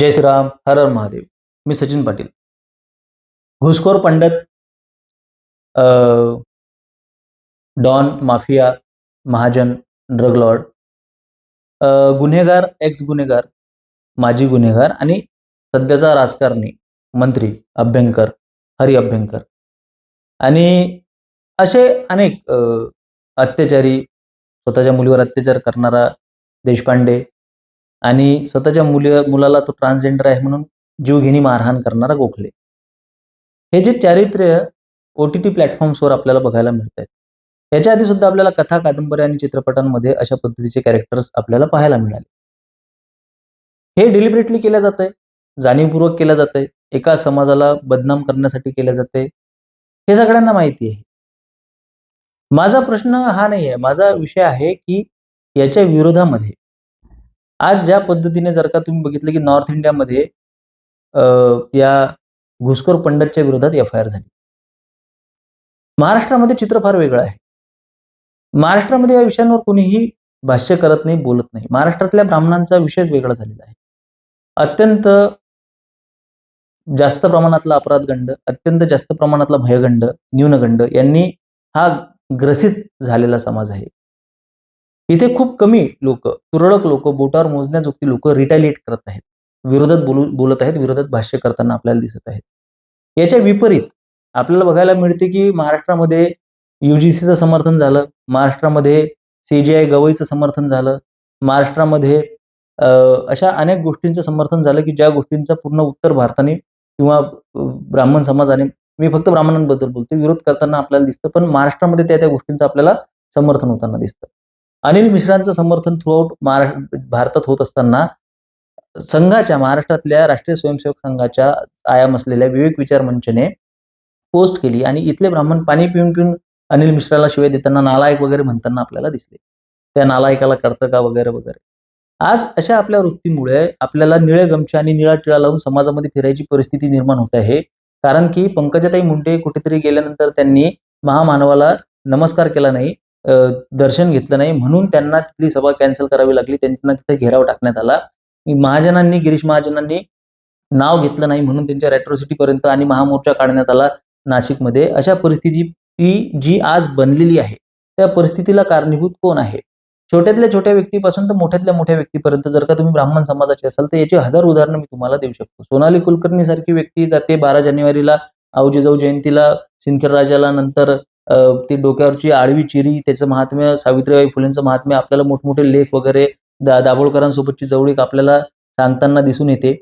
जय श्रीराम हर हर महादेव. मी सचिन पाटील. घुसखोर पंडित अ, don mafia Mahajan drug lord गुन्हेगार एक्स गुन्हेगार माजी गुन्हेगार आणि सध्याचा राजकारणी मंत्री अभ्यंकर हरी अभ्यंकर. आणि असे अनेक अत्याचारी स्वतःच्या मुलीवर अत्याचार करणारा देशपांडे आणि स्वतःच्या मुली मुलाला तो ट्रान्सजेंडर आहे म्हणून जीवघेणी मारहाण करणारा गोखले. हे जे चारित्र्य ओ टी टी प्लॅटफॉर्म्सवर आपल्याला बघायला मिळत आहेत याच्या आधी सुद्धा आपल्याला कथा कादंबऱ्या आणि चित्रपटांमध्ये अशा पद्धतीचे कॅरेक्टर्स आपल्याला पाहायला मिळाले. हे डिलिबरेटली केलं जात आहे जाणीवपूर्वक केलं जात आहे एका समाजाला बदनाम करण्यासाठी केलं जात आहे हे सगळ्यांना माहिती आहे. माझा प्रश्न हा नाही आहे माझा विषय आहे की याच्या विरोधामध्ये आज ज्या पद्धतीने जर का तुम्ही बघितलं की नॉर्थ इंडियामध्ये या घुसखोर पंडितच्या विरोधात एफ आय आर झाली. महाराष्ट्रामध्ये चित्र फार वेगळं आहे. महाराष्ट्रामध्ये या विषयांवर कोणीही भाष्य करत नाही बोलत नाही. महाराष्ट्रातल्या ब्राह्मणांचा विषयच वेगळा झालेला आहे. अत्यंत जास्त प्रमाणातला अपराधगंड अत्यंत जास्त प्रमाणातला भयगंड न्यूनगंड यांनी हा ग्रसित झालेला समाज आहे. इथे खूप कमी लोक तुरळक लोक बोटावर मोजण्याजोगती लोक रिटॅलिएट करत आहेत. विरोधात बोलू बोलत आहेत विरोधात भाष्य करताना आपल्याला दिसत आहेत. याच्या विपरीत आपल्याला बघायला मिळते की महाराष्ट्रामध्ये युजीसीचं समर्थन झालं महाराष्ट्रामध्ये सीजीआय गवईचं समर्थन झालं महाराष्ट्रामध्ये अशा अनेक गोष्टींचं समर्थन झालं की ज्या गोष्टींचा पूर्ण उत्तर भारताने किंवा ब्राह्मण समाजाने मी फक्त ब्राह्मणांबद्दल बोलतो विरोध करताना आपल्याला दिसतं पण महाराष्ट्रामध्ये त्या त्या गोष्टींचं आपल्याला समर्थन होताना दिसतं. अनिल मिश्रांचं समर्थन थ्रूआउट महाराष्ट्र भारतात होत असताना संघाच्या महाराष्ट्रातल्या राष्ट्रीय स्वयंसेवक संघाच्या आयाम असलेल्या विवेक विचार मंचने पोस्ट केली आणि इथले ब्राह्मण पाणी पिऊन पिऊन अनिल मिश्राला शिवाय देताना नालायक वगैरे म्हणताना आपल्याला दिसले. त्या नालायकाला कळतं का वगैरे वगैरे. आज अशा आपल्या वृत्तीमुळे आपल्याला निळे गमछे आणि निळा टिळा लावून समाजामध्ये फिरायची परिस्थिती निर्माण होत आहे. कारण की पंकजाताई मुंडे कुठेतरी गेल्यानंतर त्यांनी महामानवाला नमस्कार केला नाही. दर्शन घेतलं नाही. म्हणून त्यांना तिथली सभा कॅन्सल करावी लागली. त्यांना तिथे घेराव टाकण्यात आला. महाजनांनी गिरीश महाजनांनी नाव घेतलं नाही म्हणून त्यांच्या रेट्रोसिटी पर्यंत आणि महामोर्चा काढण्यात आला नाशिकमध्ये. अशा परिस्थिती ती जी आज बनलेली आहे त्या परिस्थितीला कारणीभूत कोण आहे? छोट्यातल्या छोट्या व्यक्तीपासून तर मोठ्यातल्या मोठ्या व्यक्तीपर्यंत जर का तुम्ही ब्राह्मण समाजाचे असाल तर याची हजार उदाहरणं मी तुम्हाला देऊ शकतो. सोनाली कुलकर्णी सारखी व्यक्ती जाते बारा जानेवारीला आऊजीजाऊ जयंतीला सिंदखेड राजाला नंतर ती डोक्यावरची आडवी चिरी त्याचं महात्म्य सावित्रीबाई फुलेंचं महात्म्य आपल्याला मोठमोठे लेख वगैरे दा दाभोळकरांसोबतची जवळीक आपल्याला सांगताना दिसून येते.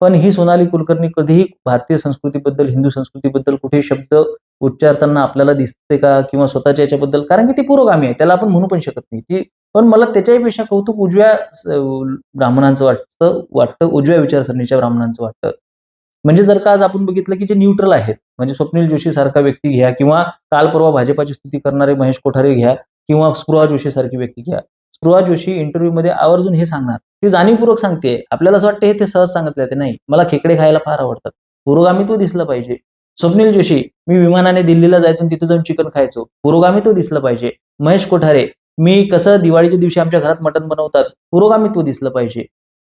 पण ही सोनाली कुलकर्णी कधीही भारतीय संस्कृतीबद्दल हिंदू संस्कृतीबद्दल कुठे शब्द उच्चारताना आपल्याला दिसते का किंवा स्वतःच्या याच्याबद्दल? कारण की ती पुरोगामी आहे त्याला आपण म्हणू पण शकत नाही. ती पण मला त्याच्याही कौतुक उजव्या ब्राह्मणांचं वाटतं वाटतं उजव्या विचारसरणीच्या ब्राह्मणांचं वाटतं. म्हणजे जर का आज आपण बघितलं की जे न्यूट्रल आहेत म्हणजे स्वप्नील जोशी सारखा व्यक्ती घ्या किंवा काल परवा भाजपाची स्तुती करणारे महेश कोठारे घ्या किंवा स्पृहा जोशी सारखी व्यक्ती घ्या. स्पृहा जोशी इंटरव्ह्यूमध्ये आवर्जून हे सांगणार. ती जाणीवपूर्वक सांगते. आपल्याला असं वाटतं हे ते सहज सांगितलं ते नाही. मला खेकडे खायला फार आवडतात. पुरोगामित्व दिसलं पाहिजे. स्वप्नील जोशी मी विमानाने दिल्लीला जायचो आणि तिथे जाऊन चिकन खायचो. पुरोगामित्व दिसलं पाहिजे. महेश कोठारे मी कसं दिवाळीच्या दिवशी आमच्या घरात मटण बनवतात. पुरोगामित्व दिसलं पाहिजे.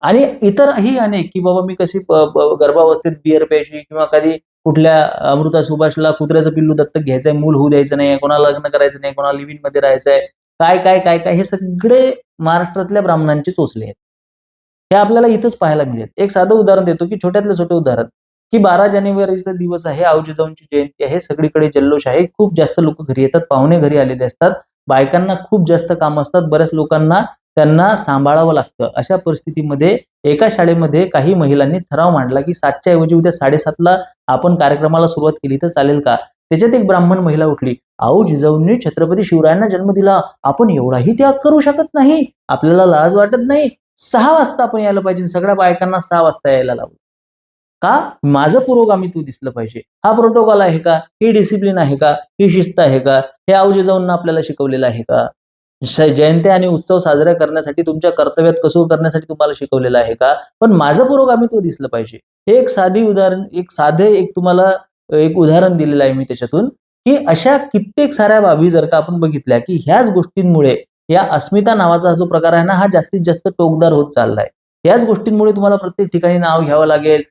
आणि इतरही अनेक की बाबा मी कशी गर्भावस्थेत बिअर प्यायची किंवा कधी कुठल्या अमृता सुभाषला कुत्र्याचं पिल्लू दत्तक घ्यायचंय मूल होऊ द्यायचं नाही कोणाला लग्न करायचं नाही कोणाला लिव्हिंगमध्ये राहायचंय काय काय काय काय हे सगळे महाराष्ट्रातल्या ब्राह्मणांचे चोचले आहेत. हे आपल्याला इथंच पाहायला मिळेल. एक साधं उदाहरण देतो की छोट्यातलं छोटे उदाहरण की बारा जानेवारीचा दिवस आहे आवजीजाऊंची जयंती आहे सगळीकडे जल्लोष आहे खूप जास्त लोक घरी येतात पाहुणे घरी आलेले असतात बायकांना खूप जास्त काम असतात बऱ्याच लोकांना त्यांना सांभाळावं लागतं. अशा परिस्थितीमध्ये एका शाळेमध्ये काही महिलांनी ठराव मांडला की सातच्या ऐवजी उद्या साडेसातला आपण कार्यक्रमाला सुरुवात केली तर चालेल का? त्याच्यात एक ब्राह्मण महिला उठली आऊ जिजाऊंनी छत्रपती शिवरायांना जन्म दिला. आपण एवढाही त्याग करू शकत नाही. आपल्याला लाज वाटत नाही. सहा वाजता आपण यायला पाहिजे. सगळ्या बायकांना सहा वाजता यायला लावलं का? माझं तू दिसलं पाहिजे. हा प्रोटोकॉल आहे का? ही डिसिप्लिन आहे का? ही शिस्त आहे का? हे आऊ जिजाऊंना आपल्याला शिकवलेलं आहे का? जयंत्या आणि उत्सव साजरा करण्यासाठी तुमच्या कर्तव्यात कसूर करण्यासाठी तुम्हाला शिकवलेलं आहे का? पण माझं पुरोगामित्व दिसलं पाहिजे. हे एक साधी उदाहरण एक साधे एक तुम्हाला एक उदाहरण दिलेलं आहे मी त्याच्यातून की अशा कित्येक साऱ्या बाबी जर का आपण बघितल्या की ह्याच गोष्टींमुळे या अस्मिता नावाचा जो प्रकार आहे ना हा जास्तीत जास्त टोकदार होत चाललाय याच गोष्टींमुळे तुम्हाला प्रत्येक ठिकाणी नाव घ्यावं लागेल.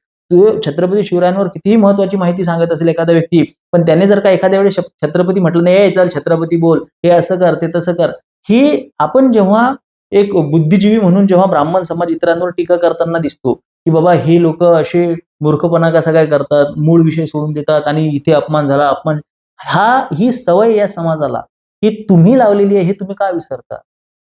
छत्रपती शिवरायांवर कितीही महत्वाची माहिती सांगत असेल एखादा व्यक्ती पण त्याने जर का एखाद्या वेळेस छत्रपती म्हटलं नाही चल छत्रपती बोल हे असं कर ते तसं कर. ही आपण जेव्हा एक बुद्धिजीवी म्हणून जेव्हा ब्राह्मण समाज इतरांवर टीका करताना दिसतो की बाबा हे लोक असे मूर्खपणा कसा काय करतात मूळ विषय सोडून देतात आणि इथे अपमान झाला अपमान हा ही सवय या समाजाला ही तुम्ही लावलेली आहे हे तुम्ही का विसरता?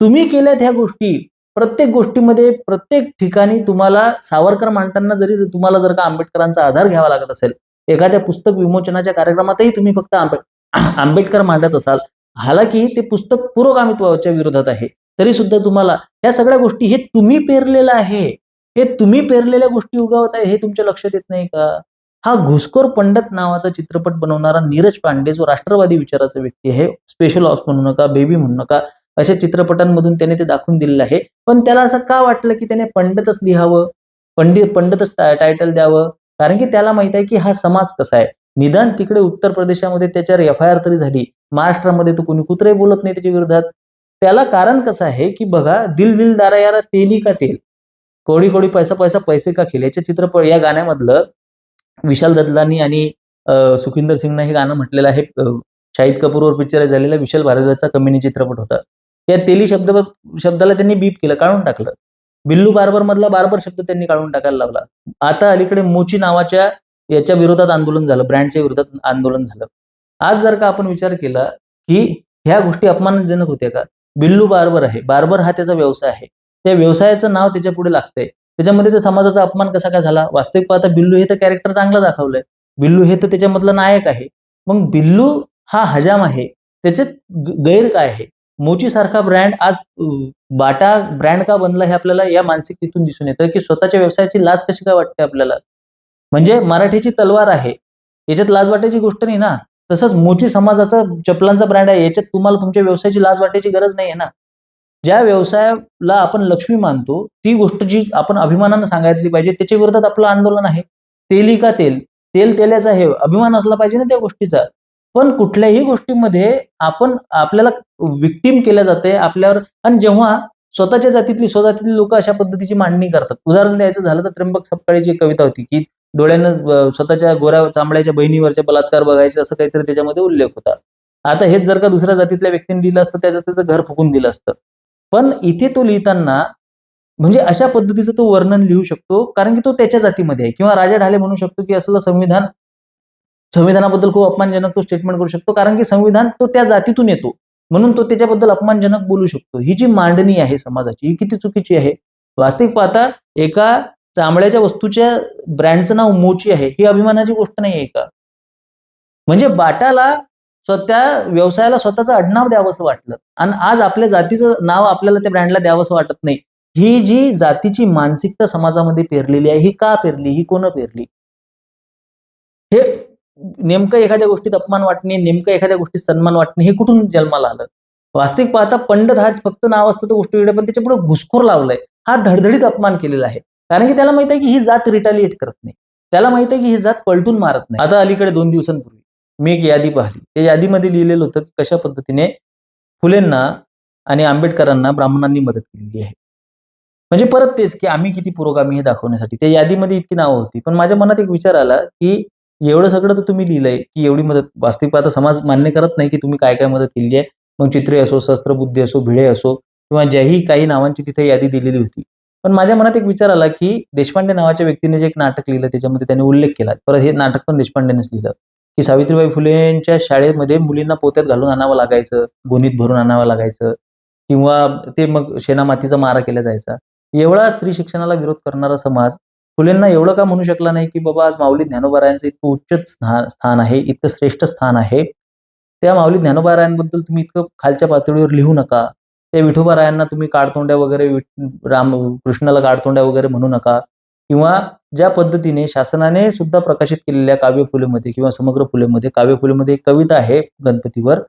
तुम्ही केल्यात ह्या गोष्टी प्रत्येक गोष्टीमध्ये प्रत्येक ठिकाणी तुम्हाला सावरकर मांडताना जरी तुम्हाला जर का आंबेडकरांचा आधार घ्यावा लागत असेल एखाद्या पुस्तक विमोचनाच्या कार्यक्रमातही तुम्ही फक्त आंबे आंबेडकर मांडत असाल हालाकी ते पुस्तक पुरोगामित्वाच्या विरोधात आहे. तरी सुद्धा तुम्हाला या सगळ्या गोष्टी हे तुम्ही पेरलेलं आहे. हे तुम्ही पेरलेल्या गोष्टी उगावत आहे हे तुमच्या लक्षात येत नाही का? हा घुसखोर पंडत नावाचा चित्रपट बनवणारा नीरज पांडे जो राष्ट्रवादी विचाराचा व्यक्ती आहे स्पेशल ऑप्स म्हणू नका बेबी म्हणू नका अशा चित्रपटांमधून त्याने ते दाखवून दिलेलं आहे. पण त्याला असं का वाटलं की त्याने पंडितच लिहावं? पंडित पंडितच टायटल द्यावं? कारण की त्याला माहीत आहे की हा समाज कसा आहे? निदान तिकडे उत्तर प्रदेशामध्ये त्याच्यावर एफ आय आर तरी झाली. महाराष्ट्रामध्ये तर कोणी कुत्रे बोलत नाही त्याच्या विरोधात. त्याला कारण कसं आहे की बघा दिल दिल दारा यारा तेली का तेल? कोडी कोडी पैसा पैसा पैसे का खेळ याच्या चित्रपट या गाण्यामधलं विशाल ददलानी आणि सुखिंदर सिंगनं हे गाणं म्हटलेलं आहे. शाहिद कपूरवर पिक्चर झालेला विशाल भारद्वाजचा कमिनी चित्रपट होता. या तेली शब्द शब्दाला त्यांनी बीप केलं काढून टाकलं. बिल्लू बार्बर मधला बार्बर शब्द त्यांनी काढून टाकायला लावला. आता अलीकडे मोची नावाच्या याच्या विरोधात आंदोलन झालं ब्रँडच्या विरोधात आंदोलन झालं. आज जर का आपण विचार केला की ह्या गोष्टी अपमानजनक होत्या का? बिल्लू बार्बर आहे. बार्बर हा त्याचा व्यवसाय आहे. त्या व्यवसायाचं नाव त्याच्या पुढे लागतंय. त्याच्यामध्ये त्या समाजाचा अपमान कसा काय झाला? वास्तविक पाहता बिल्लू हे तर कॅरेक्टर चांगलं दाखवलंय. बिल्लू हे तर त्याच्यामधलं नायक आहे. मग बिल्लू हा हजाम आहे. त्याच्यात गैर काय आहे? मोची सारखा ब्रँड आज बाटा ब्रँड का बनला हे आपल्याला या मानसिकतेतून दिसून येतं की स्वतःच्या व्यवसायाची लाज कशी काय वाटते आपल्याला? म्हणजे मराठीची तलवार आहे. याच्यात लाज वाटायची गोष्ट नाही ना? तसंच मोची समाजाचा चपलांचा ब्रँड आहे याच्यात तुम्हाला तुमच्या व्यवसायाची लाज वाटायची गरज नाही आहे ना. ज्या व्यवसायाला आपण लक्ष्मी मानतो ती गोष्ट जी आपण अभिमानानं सांगायला पाहिजे त्याच्या विरोधात आपलं आंदोलन आहे. तेली का तेल? तेल तेल्याचा हे अभिमान असला पाहिजे ना त्या गोष्टीचा. पण कुठल्याही गोष्टीमध्ये आपण आपल्याला विक्टीम केलं जाते आपल्यावर आणि जेव्हा स्वतःच्या जातीतली स्वजातीतली लोक अशा पद्धतीची मांडणी करतात. उदाहरण द्यायचं झालं तर त्र्यंबक सपकाळीची कविता होती की डोळ्यानं स्वतःच्या गोऱ्या चांबड्याच्या बहिणीवरच्या बलात्कार बघायचे असं काहीतरी त्याच्यामध्ये उल्लेख होता. आता हेच जर का दुसऱ्या जातीतल्या व्यक्तीने लिहिलं असतं त्याचं त्याचं घर फुकून दिलं असतं. पण इथे तो लिहिताना म्हणजे अशा पद्धतीचं तो वर्णन लिहू शकतो कारण की तो त्याच्या जातीमध्ये आहे. किंवा राजा ढाले म्हणू शकतो की असलं संविधान संविधानाबद्दल खूप अपमानजनक तो स्टेटमेंट करू शकतो कारण की संविधान तो त्या जातीतून येतो. म्हणून तो त्याच्याबद्दल अपमानजनक बोलू शकतो. ही जी मांडणी आहे समाजाची ही किती चुकीची आहे? वास्तविक पाहता एका चांबड्याच्या वस्तूच्या ब्रँडचं नाव मोची आहे ही अभिमानाची गोष्ट नाही आहे का? म्हणजे बाटाला स्वतः व्यवसायाला स्वतःचं आडनाव द्यावंसं वाटलं. आणि आज आपल्या जातीचं नाव आपल्याला त्या ब्रँडला द्यावंसं वाटत नाही. ही जी जातीची मानसिकता समाजामध्ये पेरलेली आहे ही का पेरली ही कोण पेरली? हे नेमकं एखाद्या गोष्टीत अपमान वाटणे नेमकं एखाद्या गोष्टीत सन्मान वाटणे हे कुठून जन्माला आलं? वास्तविक पाहता पंडित हा फक्त नाव असतं तर गोष्ट वेगळी पण त्याच्या पुढे घुसखोर लावलाय. हा धडधडीत अपमान केलेला आहे. कारण की त्याला माहीत आहे की ही जात रिटालिएट करत नाही. त्याला माहीत आहे की ही जात पलटून मारत नाही. आता अलीकडे दोन दिवसांपूर्वी मी एक यादी पाहिली. त्या यादीमध्ये लिहिलेलं होतं की कशा पद्धतीने फुलेंना आणि आंबेडकरांना ब्राह्मणांनी मदत केलेली आहे. म्हणजे परत तेच की आम्ही किती पुरोगामी हे दाखवण्यासाठी. त्या यादीमध्ये इतकी नावं होती. पण माझ्या मनात एक विचार आला की एवढं सगळं तर तुम्ही लिहिलंय की एवढी मदत वास्तविक आता समाज मान्य करत नाही की तुम्ही काय काय मदत केली आहे. मग चित्रे असो शस्त्रबुद्धी असो भिडे असो किंवा ज्याही काही नावांची तिथे यादी दिलेली होती. पण माझ्या मनात एक विचार आला की देशपांडे नावाच्या व्यक्तीने जे एक नाटक लिहिलं त्याच्यामध्ये त्याने उल्लेख केला. परत हे नाटक पण देशपांडेनेच लिहिलं. की सावित्रीबाई फुलेंच्या शाळेमध्ये मुलींना पोत्यात घालून आणावं लागायचं गोणीत भरून आणावं लागायचं किंवा ते मग शेणामातीचा मारा केला जायचा. एवढा स्त्री शिक्षणाला विरोध करणारा समाज फुलेंना एवढं का म्हणू शकला नाही की बाबा आज माऊली ज्ञानोबारायांचं इतकं उच्च स्थान स्थान आहे इतकं श्रेष्ठ स्थान आहे? त्या माऊली ज्ञानोबारायांबद्दल तुम्ही इतकं खालच्या पातळीवर लिहू नका. त्या विठोबारायांना तुम्ही काडतोंड्या वगैरे राम कृष्णाला काडतोंड्या वगैरे म्हणू नका. किंवा ज्या पद्धतीने शासनाने सुद्धा प्रकाशित केलेल्या काव्य फुलेमध्ये किंवा समग्र फुलेमध्ये काव्य फुलेमध्ये एक कविता आहे गणपतीवर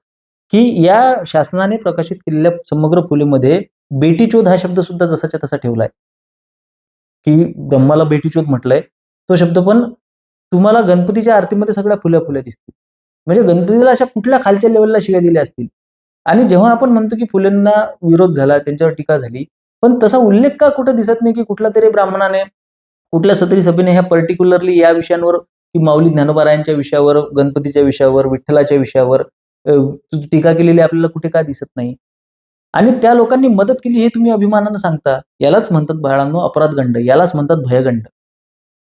की या शासनाने प्रकाशित केलेल्या समग्र फुलेमध्ये बेटीचोद हा शब्द सुद्धा जसाच्या तसा ठेवलाय. की ब्रह्माला बेटीचोद म्हटलंय तो शब्द पण तुम्हाला गणपतीच्या आरतीमध्ये सगळ्या फुल्या फुल्या दिसतील. म्हणजे गणपतीला अशा कुठल्या खालच्या लेवलला शिव्या दिल्या असतील? आणि जेव्हा आपण म्हणतो की फुलेंना विरोध झाला त्यांच्यावर टीका झाली पण तसा उल्लेख का कुठं दिसत नाही की कुठल्या तरी ब्राह्मणाने कुठल्या सत्री सभेने ह्या पर्टिक्युलरली या विषयांवर की माऊली ज्ञानोबारायांच्या विषयावर गणपतीच्या विषयावर विठ्ठलाच्या विषयावर टीका केलेली आपल्याला कुठे का दिसत नाही? आणि त्या लोकांनी मदत केली हे तुम्ही अभिमानानं सांगता. यालाच म्हणतात बाळांनो अपराधगंड यालाच म्हणतात भयगंड.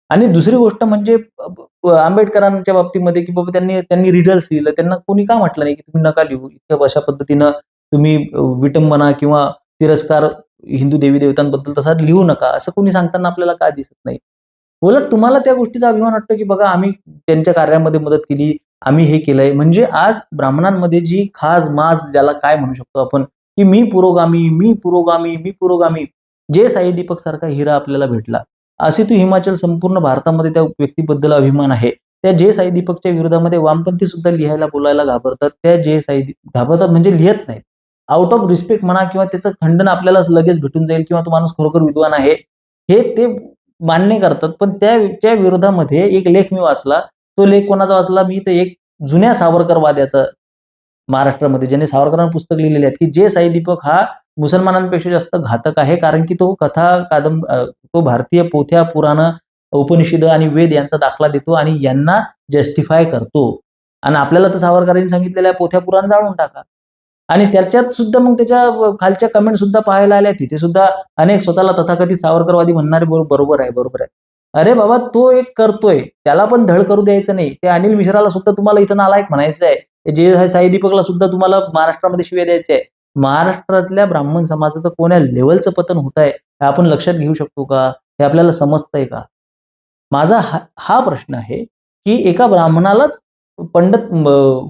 आणि दुसरी गोष्ट म्हणजे आंबेडकरांच्या बाबतीमध्ये की बाबा त्यांनी त्यांनी रिडल्स लिहिलं. त्यांना कोणी का म्हटलं नाही की तुम्ही नका लिहू? इतक्या अशा पद्धतीनं तुम्ही विटंबना किंवा तिरस्कार हिंदू देवी देवतांबद्दल तसा लिहू नका. असं कोणी सांगताना आपल्याला काय दिसत नाही? उलट तुम्हाला त्या गोष्टीचा अभिमान वाटतो की बघा आम्ही त्यांच्या कार्यामध्ये मदत केली आम्ही हे केलंय. म्हणजे आज ब्राह्मणांमध्ये जी खास माज ज्याला काय म्हणू शकतो आपण की मी पुरोगामी मी पुरोगामी मी पुरोगामी जे साई दीपक सारखा हिरा आपल्याला भेटला. असे तो हिमाचल संपूर्ण भारतामध्ये त्या व्यक्तीबद्दल अभिमान आहे. त्या जे साई दीपकच्या विरोधामध्ये वामपंथी सुद्धा लिहायला बोलायला घाबरतात. त्या जे साई घाबरतात म्हणजे लिहत नाहीत. आउट ऑफ रिस्पेक्ट म्हणा किंवा त्याचं खंडन आपल्याला लगेच भेटून जाईल किंवा तो माणूस खरोखर विद्वान आहे हे ते मान्य करतात. पण त्या विरोधामध्ये एक लेख मी वाचला. तो लेख कोणाचा वाचला? मी तर एक जुन्या सावरकरवाद्याचा महाराष्ट्रामध्ये ज्याने सावरकरांना पुस्तक लिहिलेले आहेत की जे साई दीपक हा मुसलमानांपेक्षा जास्त घातक आहे कारण की तो कथा कादंब तो भारतीय पोथ्या पुराण उपनिषद आणि वेद यांचा दाखला देतो आणि यांना जस्टिफाय करतो. आणि आपल्याला तर सावरकरांनी सांगितलेल्या पोथ्या पुराण जाळून टाका. आणि त्याच्यात सुद्धा मग त्याच्या खालच्या कमेंट सुद्धा पाहायला आल्या. तिथे सुद्धा अनेक स्वतःला तथाकथित सावरकरवादी म्हणणारे बरोबर आहे बरोबर आहे. अरे बाबा तो एक करतोय. त्याला पण धड करू द्यायचं नाही. ते अनिल मिश्राला सुद्धा तुम्हाला इथं नालायक म्हणायचं आहे जे साई दीपकला सुद्धा तुम्हाला महाराष्ट्रामध्ये शिव्या द्यायचे आहे महाराष्ट्रातल्या ब्राह्मण समाजाचं कोण्या लेवलचं पतन होत आहे हे आपण लक्षात घेऊ शकतो का? हे आपल्याला समजतंय का? माझा हा हा प्रश्न आहे की एका ब्राह्मणालाच पंडित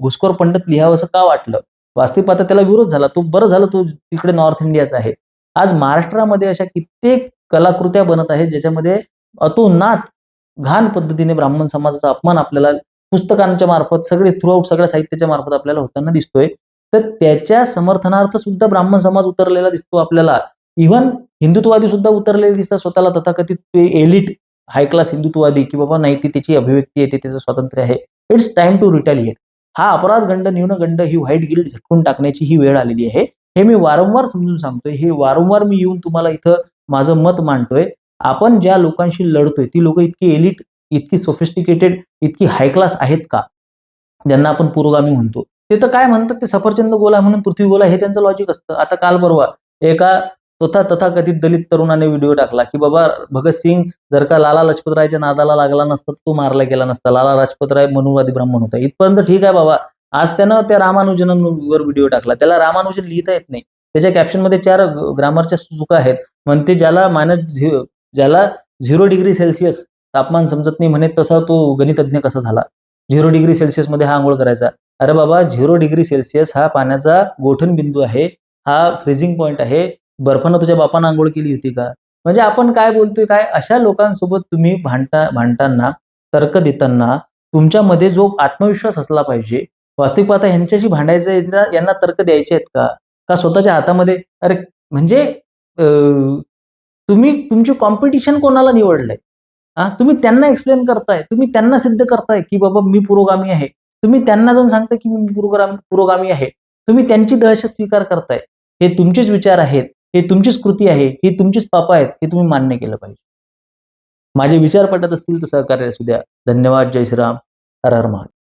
घुसखोर पंडित लिहावं असं का वाटलं? वास्तविक आता त्याला विरोध झाला. तो बरं झालं तो तिकडे नॉर्थ इंडियाचा आहे. आज महाराष्ट्रामध्ये अशा कित्येक कलाकृत्या बनत आहेत ज्याच्यामध्ये अतोनात घाण पद्धतीने ब्राह्मण समाजाचा अपमान आपल्याला पुस्तकांच्या मार्फत सगळे थ्रूआउट सगळ्या साहित्याच्या मार्फत आपल्याला होताना दिसतोय. तर त्याच्या समर्थनार्थ सुद्धा ब्राह्मण समाज उतरलेला दिसतो आपल्याला. इव्हन हिंदुत्ववादी सुद्धा उतरलेले दिसतात स्वतःला. तथाकथित एलिट हाय क्लास हिंदुत्ववादी की बाबा नाही ती त्याची अभिव्यक्ती आहे ते त्याचं स्वातंत्र्य आहे. इट्स टाइम टू रिटॅलिएट हा अपराध गंड न्यूनगंड ही व्हाईट गिल्ड झटकून टाकण्याची ही वेळ आलेली आहे. हे मी वारंवार समजून सांगतोय. हे वारंवार मी येऊन तुम्हाला इथं माझं मत मांडतोय. आपण ज्या लोकांशी लढतोय ती लोक इतकी एलिट इतकी सोफिस्टिकेटेड इतकी हाय क्लास आहेत का? ज्यांना आपण पुरोगामी म्हणतो. ते तर काय म्हणतात ते सफरचंद गोला म्हणून पृथ्वी गोला हे त्यांचं लॉजिक असतं. आता काल परवा एका तथा तथाकथित दलित तरुणाने व्हिडिओ टाकला की बाबा भगतसिंग जर का लाला लजपतरायच्या नादाला लागला नसता तर तो मारला गेला नसता. लाला लाजपतराय मनुवादी ब्राह्मण होता. इथपर्यंत ठीक आहे बाबा. आज त्यानं त्या रामानुजनांवर व्हिडिओ टाकला. त्याला रामानुजन लिहिता येत नाही. त्याच्या कॅप्शनमध्ये चार ग्रामरच्या चुका आहेत. म्हणते ज्याला मायनस झि ज्याला झिरो डिग्री सेल्सिअस तापमान समजत नाही म्हणे तसा तो गणितज्ञ कसा झाला? झिरो डिग्री सेल्सिअसमध्ये हा आंघोळ करायचा. अरे बाबा झिरो डिग्री सेल्सिअस हा पाण्याचा गोठण बिंदू आहे. हा फ्रीजिंग पॉईंट आहे. बर्फानं तुझ्या बापानं आंघोळ केली होती का? म्हणजे आपण काय बोलतोय काय अशा लोकांसोबत तुम्ही भांडता भांडताना तर्क देताना तुमच्यामध्ये जो आत्मविश्वास असला पाहिजे वास्तविक पाहता ह्यांच्याशी भांडायचं यांना यांना तर्क द्यायचे आहेत का? का स्वतःच्या हातामध्ये अरे म्हणजे तुम्ही तुमची कॉम्पिटिशन कोणाला निवडलंय? हा तुम्ही त्यांना एक्सप्लेन करताय तुम्ही त्यांना सिद्ध करताय की बाबा मी पुरोगामी आहे. तुम्ही त्यांना जाऊन सांगता की मी पुरोगामी पुरोगामी आहे. तुम्ही त्यांची दहशत स्वीकार करताय. हे तुमचेच विचार आहेत. हे तुमचीच कृती आहे. ही तुमचीच पापं आहेत. हे तुम्ही मान्य केलं पाहिजे. माझे विचार पटत असतील तर सहकार्य असू द्या. धन्यवाद. जय श्रीराम. हर हर महादेव.